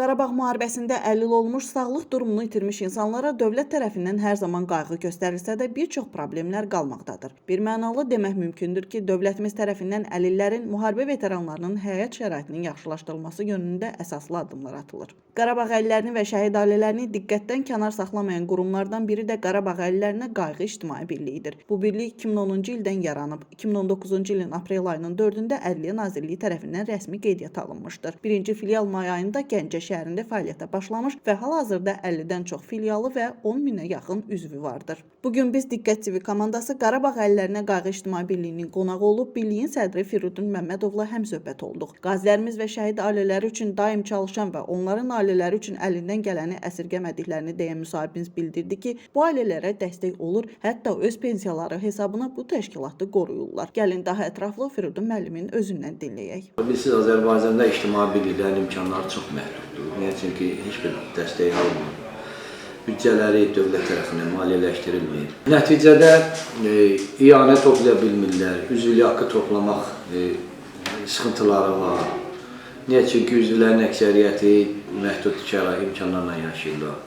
Qarabağ müharibəsində 50 il olmuş sağlıq durumunu itirmiş insanlara dövlət tərəfindən hər zaman qayğı göstərilsə də bir çox problemlər qalmaqdadır. Bir mənalı demək mümkündür ki, dövlətimiz tərəfindən əlillərin, müharibə veteranlarının həyat şəraitinin yaxşılaşdırılması yönündə əsaslı addımlar atılır. Qarabağ əlillərini və şəhid ailələrini diqqətdən kənar saxlamayan qurumlardan biri də Qarabağ əlillərinə qayğı ictimai birliyidir. Bu birlik 2010-cu ildən yaranıb. 2019-cu ilin aprel ayının 4-də Ədliyyə Nazirliyi tərəfindən rəsmi qeydiyyata alınmışdır. Birinci filial may ayında Gəncə şəhərində fəaliyyətə başlamış və hal-hazırda 50-dən çox filialı və 10 minə yaxın üzvü vardır. Bu gün biz Diqqət TV komandası Qarabağ əlillərinə qayğı ictimai birliyinin qonağı olub, birliyin sədri Firudun Məmmədovla həmsöhbət olduq. Qazilərimiz və şəhid ailələri üçün daim çalışan və onların ailələri üçün əlindən gələni əsirgəmədiklərini deyən müsahibimiz bildirdi ki, bu ailələrə dəstək olur, hətta öz pensiyaları hesabına bu təşkilatı qoruyurlar. Gəlin daha ətraflı Firudun müəllimin özündən dinləyək. Bilirsiniz, Azərbaycanda ictimai birliklərin imkanları çox məhduddur. Niyə? Çünki heç bir dəstək almır. Büdcələri dövlət tərəfindən maliyyələşdirilmir. Nəticədə e, iyanə toplaya bilmirlər, üzvlük haqqı toplamaq e, sıxıntıları var. Niyə? Çünki üzvlərin əksəriyyəti məhdud şərait imkanlarla yaşayırlar.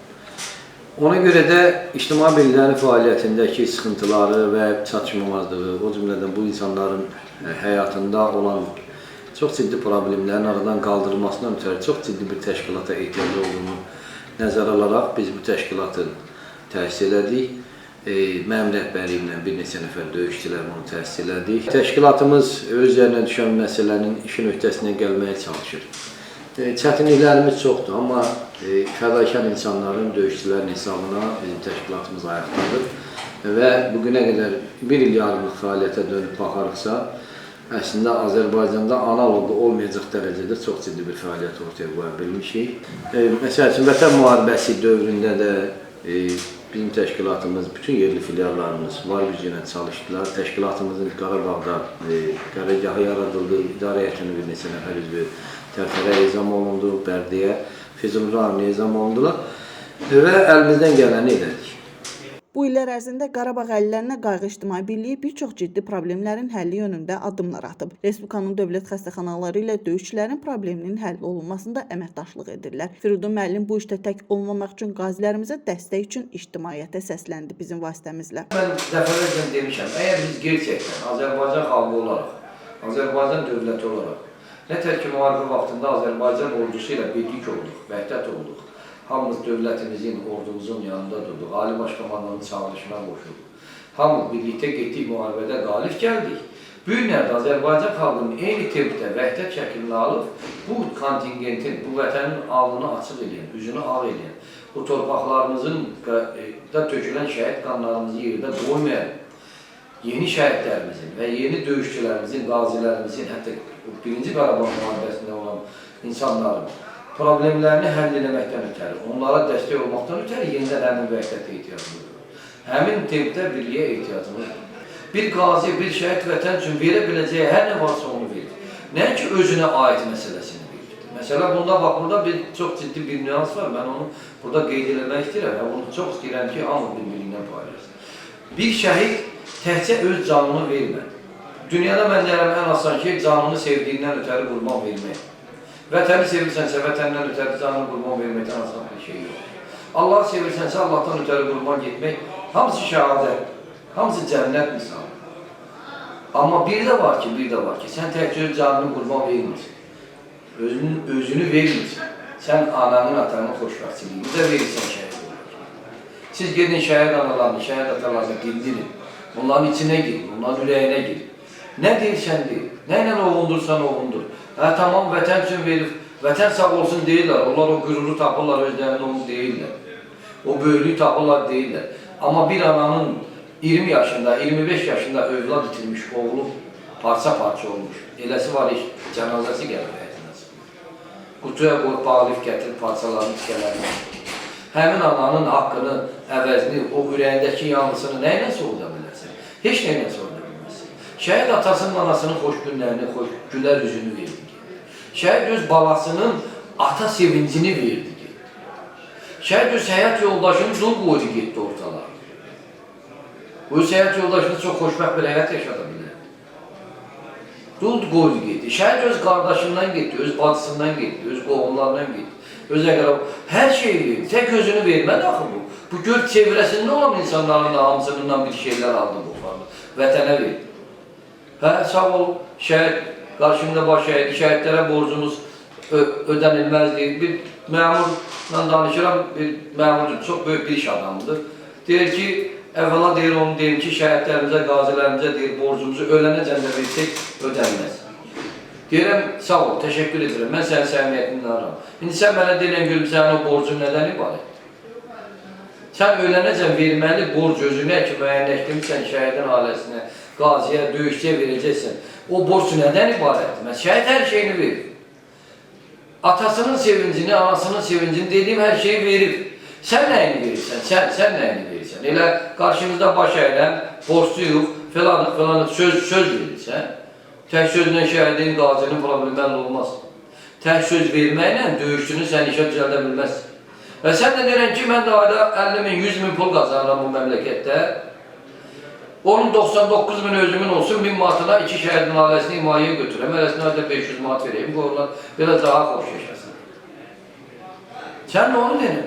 Ona görə də ictimai birliklərin fəaliyyətindəki sıxıntıları və çatışmamazlığı, o cümlədən bu insanların e, həyatında olan çox ciddi problemlərin aradan qaldırılmasından ötürü çox ciddi bir təşkilata ehtiyac olduğunu nəzərə alaraq biz bu təşkilatı təsis elədik. E, mənim rəhbərliyimlə bir neçə nəfər döyüşçülər bunu təsis elədik. Təşkilatımız öz üzərinə düşən məsələnin işin öhdəsindən gəlməyə çalışır. E, çətinliklərimiz çoxdur, amma e, fədakar insanların, döyüşçülərin hesabına bizim təşkilatımız ayaqdadır. Və bugünə qədər bir il yarımlıq fəaliyyətə dönüb baxarıqsa, əslində Azərbaycanda analoqu olmayacaq dərəcədə çox ciddi bir fəaliyyət ortaya qoya bilmişik. E, məsəl üçün Vətən müharibəsi dövründə də e, bizim təşkilatımız, bütün yerli filiallarımız var gücü ilə çalışdılar. Təşkilatımızın Qarabağda e, qərargahı yaradıldı, idarə heyətinin bir neçə nəfər üzvü Tərtərə ezam olundu, Bərdiyə, Füzuli rayonuna ezam olundular və əlimizdən gələni elədik. Bu illər ərzində Qarabağ əlillərinə qayğı ictimai birliyi bir çox ciddi problemlərin həlli yönündə addımlar atıb. Respublikanın dövlət xəstəxanaları ilə döyüşçülərin probleminin həll olunmasında əməkdaşlıq edirlər. Firudun müəllim bu işdə tək olmamaq üçün qazilərimizə dəstək üçün ictimaiyyətə səsləndi bizim vasitəmizlə. Mən dəfələrlə demişəm, əgər biz gerçəkdən Azərbaycan xalqı olaraq, Azərbaycan dövləti olaraq, nətər ki müharibə vaxtında Azərbaycan ordusu ilə birlik olduq, vəhdət olduq. Hamımız dövlətimizin, ordumuzun yanında durduq, Ali Başkomandanın çağırışına qoşulduq. Hamımız birlikdə getdik, müharibədə qalib gəldik. Bu günlərdə Azərbaycan xalqının eyni tempdə vəhdət şəklini alıb, bu kontingentin, bu vətənin alnını açıq edən, üzünü ağ edən, bu torpaqlarımızın e, da tökülən şəhid qanlarımızı yerdə qoymayan, yeni şəhidlərimizin və yeni döyüşçülərimizin, qazilərimizin, hətta birinci Qarabağ müharibəsində olan insanların problemlərini həll etməkdən ötəri, onlara dəstək olmaqdan ötəri yenidən həmin vəhdətə ehtiyacımız var. Həmin tempdə birliyə ehtiyacımız var. Bir qazi, bir şəhid vətən üçün verə biləcəyi hər nə varsa onu verir. Nəinki özünə aid məsələsini verir. Məsələ bunda bax, burada bir çox ciddi bir nüans var. Mən onu burada qeyd eləmək istəyirəm və bunu çox istəyirəm ki, hamı bir-birindən paylaşsın. Bir şəhid təkcə öz canını vermədi. Dünyada mən deyərəm ən asan şey canını sevdiyindən ötəri qurban vermək. Vətəni sevirsənsə, vətəndən ötəri canını qurban verməkdən asan bir şey yox. Allahı sevirsənsə, Allahdan ötəri qurban getmək, hamısı şəhadət, hamısı cənnət misalı. Amma bir də var ki, bir də var ki, sən təkcə öz canını qurban vermirsən. Özünün, özünü vermirsən. Sən ananın, atanın xoşbəxtçiliyini də verirsən şəhid. Siz gedin şəhid analarını, şəhid atalarını dindirin. Bunların içinə girin, bunların ürəyinə girin. Nə deyirsən deyir, nə ilə ovundursan ovundur. Hə tamam vətən üçün verib, vətən sağ olsun deyirlər, onlar o qüruru tapırlar özlərində onu deyirlər. O böyüklüyü tapırlar deyirlər. Amma bir ananın 20 yaşında, 25 yaşında övlad itirmiş oğlu parça-parça olmuş. Eləsi var iş, cənazəsi gəlir həyatına çıxır. Qutuya qoy, bağlayıb gətirib parçalarını tikələrini. Həmin ananın haqqını, əvəzini, o ürəyindəki yanlısını nə ilə soğuda bilərsən? Heç nə ilə soğuda bilməzsən. Şəhid atasının, anasının xoş günlərini, xoş gülər üzünü verdi. Şəhid öz balasının ata sevincini verdi. Şəhid öz həyat yoldaşını dul qoydu getdi ortalara. Öz həyat yoldaşını çox xoşbəxt bir həyat yaşada bilər. Dul qoydu getdi. Şəhid öz qardaşından getdi, öz bacısından getdi, öz qohumlarından getdi. Öz əqrab hər şeyi verdi. Tək özünü vermədi axı bu. Bu gör çevrəsində olan insanların da hamısından bir şeylər aldı bu farda. Vətənə verdi. Hə, sağ ol, şəhid, qarşımda baş şəhid, şəhidlərə borcumuz ö ödənilməzdir. Bir məmurla danışıram, bir məmur çox böyük bir iş adamıdır. Deyir ki, əvvəla deyir onu deyim ki, şəhidlərimizə, qazilərimizə deyir borcumuzu ölənəcən də versək ödənməz. Deyirəm, sağ ol, təşəkkür edirəm, mən sənin səmimiyyətini aram. İndi sən mənə deyilən gülüm, sənin o borcun nədən ibarət? Sən ölənəcən verməli borc özünə ki, müəyyənləşdirmirsən şəhidin ailəsinə, qaziyə, döyüşçüyə verəcəksən. O borc nədən ibarətdir? Mən şəhid hər şeyini verir. Atasının sevincini, anasının sevincini dediyim hər şeyi verir. Sən nəyini verirsən? Sən, sən nəyini verirsən? Elə qarşımızda baş əylən, borcluyuq, falanıq, falanıq söz, söz verirsən. Tək sözlə şəhidin, qazinin problemi həll olmaz. Tək söz verməklə döyüşçünü sən işə düzəldə bilməzsən. Və sən də deyirən ki, mən də ayda 50 min, 100 min pul qazanıram bu məmləkətdə. Onun 99 min özümün olsun, 1000 manatına iki şəhidin ailəsini himayəyə götürəm. Hərəsinə ayda 500 manat vereyim, qoyurlar, belə daha xoş yaşasın. Sən də onu denir.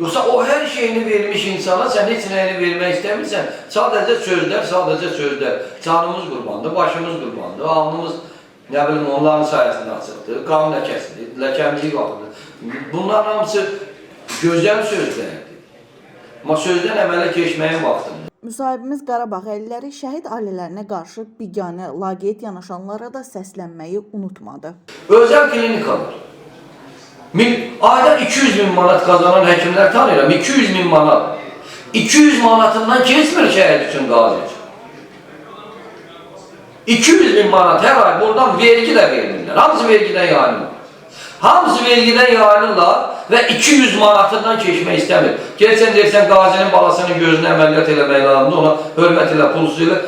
Yoxsa o hər şeyini vermiş insana sən heç nəyini vermək istəmirsən. Sadəcə sözlər, sadəcə sözlər. Canımız qurbandır, başımız qurbandır, alnımız nə bilim onların sayəsində açıqdır, qan ləkəsidir, ləkəmizlik vaxtıdır. Bunların hamısı gözəl sözlərdir. Amma sözdən əmələ keçməyin vaxtıdır. Müsahibimiz Qarabağ əlləri şəhid ailələrinə qarşı biganə, laqeyd yanaşanlara da səslənməyi unutmadı. Özəl klinikalar. Min, ayda 200 bin manat kazanan həkimlər tanıyıram. 200 bin manat. 200 manatından kesmir şəhid üçün qazi üçün. 200 bin manat hər ay buradan vergi də vermirlər. Hamısı vergidən yayınır. Hamısı vergidən yayınırlar və 200 manatından keçmək istəmir. Gəlsən deyirsən qazinin balasının gözünə əməliyyat eləmək lazımdır, ona hörmət elə, pulsuz elə.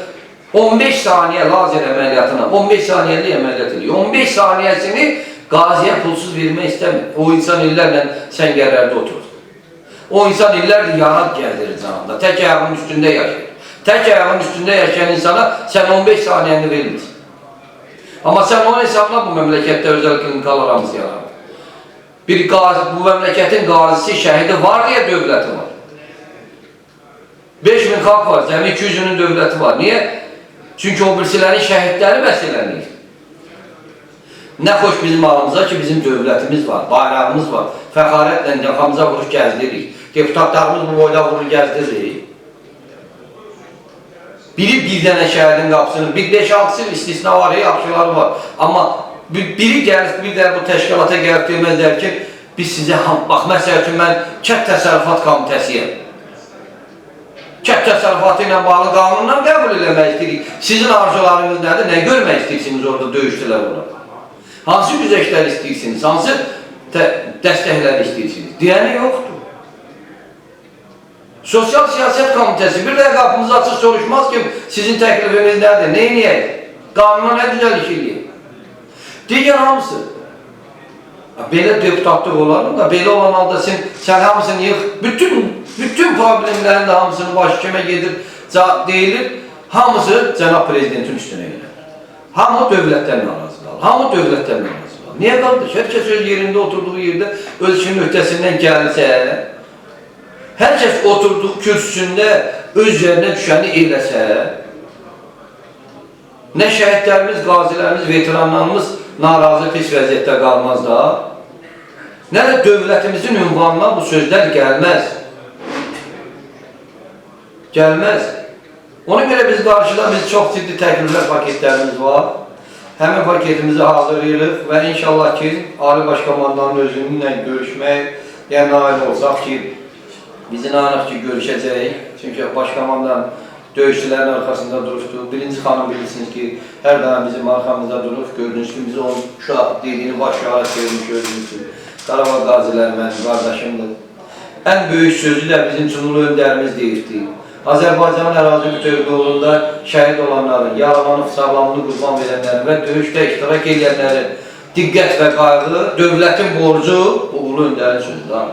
15 saniyə lazer əməliyyatına, 15 saniyəlik əməliyyat edir. 15 saniyəsini qaziyə pulsuz vermək istəmir. O insan illərlə səngərlərdə oturur. O insan illərdir yanad gəldirir canında. Tək ayağının üstündə yaşayır. Tək ayağının üstündə yaşayan insana sən 15 saniyəni vermirsən. Amma sən onun hesabına bu məmləkətdə özəl klinikalar hamısı yaranır. Bir qazi, bu məmləkətin qazisi, şəhidi var deyə dövləti var. 5000 xalq var, cəmi 200-ünün dövləti var. Niyə? Çünki o birisilərin şəhidləri bəsilənir. Nə xoş bizim halımıza ki, bizim dövlətimiz var, bayrağımız var. Fəxarətlə yaxamıza vurub gəzdiririk. Deputatlarımız bu boyda vurur gəzdiririk. Biri bir dənə şəhərin qapısını, bir 5-6 istisna var, yaxşıları var. Amma bir- biri gəlir, bir də bu təşkilata gəlib deməzlər ki, biz sizə bax məsəl üçün mən kənd təsərrüfat komitəsiyəm. Kənd təsərrüfatı ilə bağlı qanunla qəbul eləmək istəyirik. Sizin arzularınız nədir? Nə görmək istəyirsiniz orada döyüşçülər olaraq? Hansı güzəştlər istəyirsiniz? Hansı tə- dəstəklər istəyirsiniz? Deyəni yoxdur. Sosial Siyasət Komitəsi bir də qapımızı açıq soruşmaz ki, sizin təklifiniz nədir? Nə edək? Qanuna nə düzəliş eləyək? Digər hamısı. Ha, Belə deputatlıq olar mı? Belə olan halda sən, sən hamısını yığ, bütün bütün problemlərin də hamısını baş kimə gedir, deyilir, hamısı cənab prezidentin üstünə gelir. Hamı dövlətdən narazı qalır. Hamı dövlətdən narazı qalır. Niyə qardaş? Hər kəs öz yerində oturduğu yerdə işinin öhdəsindən gəlsə, hər kəs oturduğu kürsüsündə öz yerinə düşəni eləsə, nə şəhidlərimiz, qazilərimiz, veteranlarımız narazı pis vəziyyətdə qalmaz da, nə də dövlətimizin ünvanına bu sözlər gəlməz. Gəlməz. Ona görə biz qarşıda biz çox ciddi təkliflər paketlərimiz var. Həmin paketimizi hazırlayırıq və inşallah ki, Ali Baş Komandanın özününlə görüşmək, yəni nail olsaq ki, biz inanırıq ki, görüşəcəyik. Çünki Baş Komandan döyüşçülərin arxasında durubdu. Birinci xanım bilirsiniz ki, hər daim bizim arxamızda durub. Gördüyünüz kimi biz onun uşaq dediyini baş şahit vermiş gördüyünüz kimi. Qarabağ qaziləri mənim qardaşımdır. Ən böyük sözü də bizim Cumhurlu öndərimiz deyirdi. Azərbaycanın ərazi bütövlüyündə şəhid olanların, yaralanıb sağlamlığını qurban verənlərin və döyüşdə iştirak edənlərin diqqət və qayğı dövlətin borcu, bu ulu öndərin sözüdür.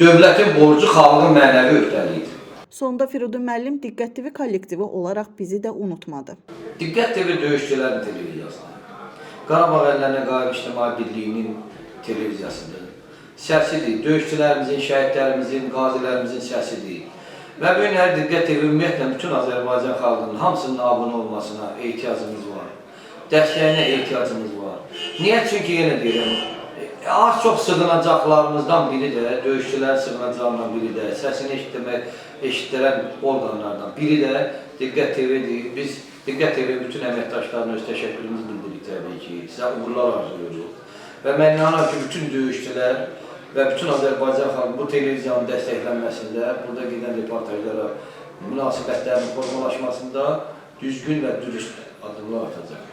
Dövlətin borcu xalqın mənəvi öhdəliyidir. Sonda Firidun müəllim Diqqət TV kollektivi olaraq bizi də unutmadı. Diqqət TV döyüşçülərin televiziyasıdır. Qarabağ əllərinə qayıb İctimai Birliyinin televiziyasıdır. Səsidir, döyüşçülərimizin, şəhidlərimizin, qazilərimizin səsidir. Və bu gün hər Diqqət TV ümumiyyətlə bütün Azərbaycan xalqının hamısının abunə olmasına ehtiyacımız var. Dəstəyinə ehtiyacımız var. Niyə? Çünki yenə deyirəm, az çox sığınacaqlarımızdan biri də, döyüşçülərin sığınacağından biri də, səsini eşitdirmək, eşitdirən orqanlardan biri də Diqqət TV-dir. Biz Diqqət TV bütün əməkdaşlarına öz təşəkkürümüzü bildiririk təbii ki. Sizə uğurlar arzulayırıq. Və mən inanıram ki, bütün döyüşçülər və bütün Azərbaycan xalqı bu televiziyanın dəstəklənməsində, burada gedən reportajlara münasibətlərin formalaşmasında düzgün və dürüst addımlar atacaq.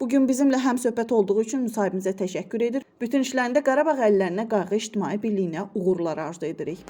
Bugün bizimlə həm söhbət olduğu üçün müsahibimizə təşəkkür edir. Bütün işlərində Qarabağ əllərinə qayğı ictimai birliyinə uğurlar arzu edirik.